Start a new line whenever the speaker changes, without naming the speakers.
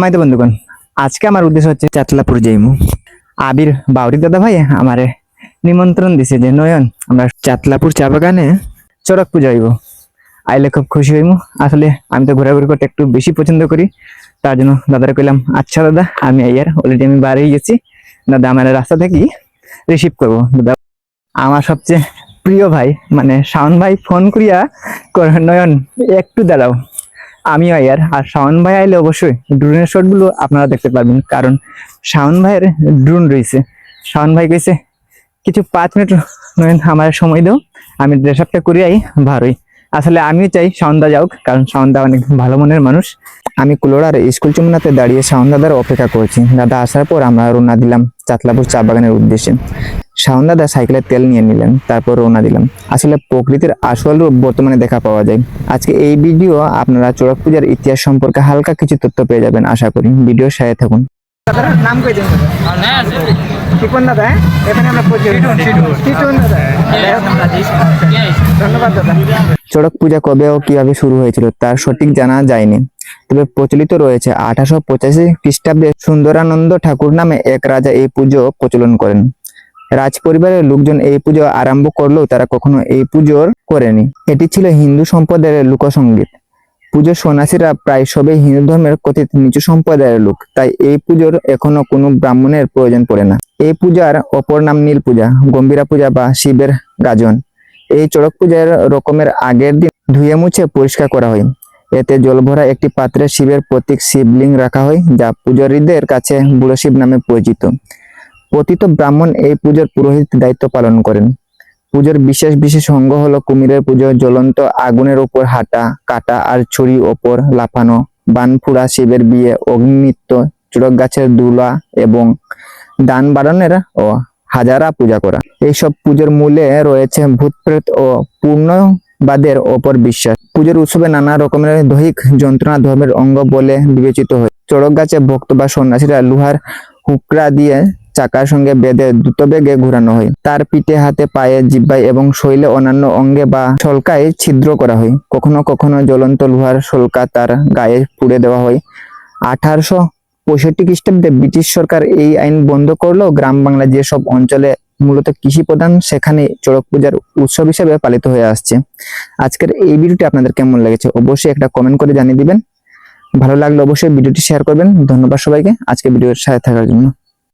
মাইতে বন্ধুগণ, আজকে আমার উদ্দেশ্য হচ্ছে চাতলাপুর যাইমু। আবির বাউরি দাদা ভাই আমারে নিমন্ত্রণ দিছে যে, নয়ন, আমরা চাতলাপুর চা বাগানে চড়ক পূজা হইব। আইলে খুব খুশি হইমু। আসলে আমি তো ঘোরাঘুরি করতে একটু বেশি পছন্দ করি। তার জন্য দাদারে কইলাম আচ্ছা দাদা, আমি আইয়ার অলরেডি আমি বাড়ি গেছি। দাদা আমার রাস্তা থেকে রিসিভ করব। দাদা, আমার সবচেয়ে প্রিয় ভাই মানে শাওন ভাই, ফোন করিয়া নয়ন, একটু দাঁড়াও। আমিও আয়ার আর শাওন ভাই আইলে অবশ্যই ড্রোনের শটগুলো আপনারা দেখতে পারবেন, কারণ শাওন ভাইয়ের ড্রোন রয়েছে। শাওন ভাই কইছে, কিছু পাঁচ মিনিট আমার সময় দাও, আমি ড্রেস আপটা আই ভারই। আসলে আমিও চাই শাওনদা যাওক কারণ শাওনদা অনেক ভালো মনের মানুষ। আমি কুলোড়ার স্কুল চুমনাতে দাঁড়িয়ে শাওন দাদার অপেক্ষা করছি। দাদা আসার পর আমরা রওনা দিলাম চাতলাপুর চা বাগানের উদ্দেশ্যে। শাওন দাদা সাইকেলে তেল নিয়ে নিলেন, তারপর রওনা দিলাম। আসলে প্রকৃতির আসল রূপ বর্তমানে দেখা পাওয়া যায়। আজকে এই ভিডিও আপনারা চড়ক পূজার ইতিহাস সম্পর্কে হালকা কিছু তথ্য পেয়ে যাবেন, আশা করি। ভিডিও সাথে থাকুন। নাম কই দিন? টিপন দাদা এখানে আমরা টিটন দাদা। ধন্যবাদ দাদা। চড়ক পূজা কবে ও কীভাবে শুরু হয়েছিল তার সঠিক জানা যায়নি। তবে প্রচলিত রয়েছে আঠারোশো পঁচাশি খ্রিস্টাব্দে সুন্দরানন্দ ঠাকুর নামে এক রাজা এই পুজো প্রচলন করেন। রাজ পরিবারের লোকজন এই পুজো আরম্ভ করলেও তারা কখনো এই পুজোর করেনি। এটি ছিল হিন্দু সম্প্রদায়ের লোকসঙ্গীত পুজোর সন্ন্যাসীরা প্রায় সবাই হিন্দু ধর্মের কথিত নিচু সম্প্রদায়ের লোক, তাই এই পুজোর এখনও কোনো ব্রাহ্মণের প্রয়োজন পড়ে না। এই পূজার অপর নাম নীল পূজা, গম্ভীরা পূজা বা শিবের গাজন। এই চড়ক পূজার রকমের আগের দিন ধুয়ে মুছে পরিষ্কার করা হয়। এতে জল ভরা একটি পাত্রে শিবের প্রতীক শিবলিঙ্গ রাখা হয়, যা পূজারীদের কাছে বুড়ো শিব নামে পরিচিত। পতিত ব্রাহ্মণ এই পুজোর পুরোহিত দায়িত্ব পালন করেন। পুজোর বিশেষ বিশেষ অঙ্গ হলো কুমিরের পুজো, জ্বলন্ত আগুনের উপর হাঁটা, কাটা আর ছুরি ওপর লাফানো বানফুড়া শিবের বিয়ে অগ্নিত্য চুড়ক গাছের দুলা এবং দান বাড়ানোর ও হাজারা পূজা করা। এইসব পুজোর মূলে রয়েছে ভূত প্রেত ও পূর্ণবাদের ওপর বিশ্বাস। পুজোর উৎসবে নানা রকমের দৈহিক যন্ত্রণা ধর্মের অঙ্গ বলে বিবেচিত হয়। চড়ক গাছে ভক্ত বা সন্ন্যাসীরা লোহার হুকরা দিয়ে চাকার সঙ্গে বেঁধে দ্রুত বেগে ঘোরানো হয়। তার পিঠে, হাতে, পায়ে, জিব্বায় এবং শৈলে অন্যান্য অঙ্গে বা শলকায় ছিদ্র করা হয়। কখনো কখনো জ্বলন্ত লোহার শলকা তার গায়ে পুড়ে দেওয়া হয়। আঠারোশো পঁয়ষট্টি খ্রিস্টাব্দে ব্রিটিশ সরকার এই আইন বন্ধ করলেও গ্রাম বাংলা যেসব অঞ্চলে মূলত কৃষি প্রধান, সেখানে চড়ক পূজার উৎসব হিসেবে পালিত হয়ে আসছে। আজকের এই ভিডিওটি আপনাদের কেমন লেগেছে অবশ্যই একটা কমেন্ট করে জানিয়ে দিবেন। ভালো লাগলে অবশ্যই ভিডিওটি শেয়ার করবেন। ধন্যবাদ সবাইকে আজকে ভিডিওর সাথে থাকার জন্য।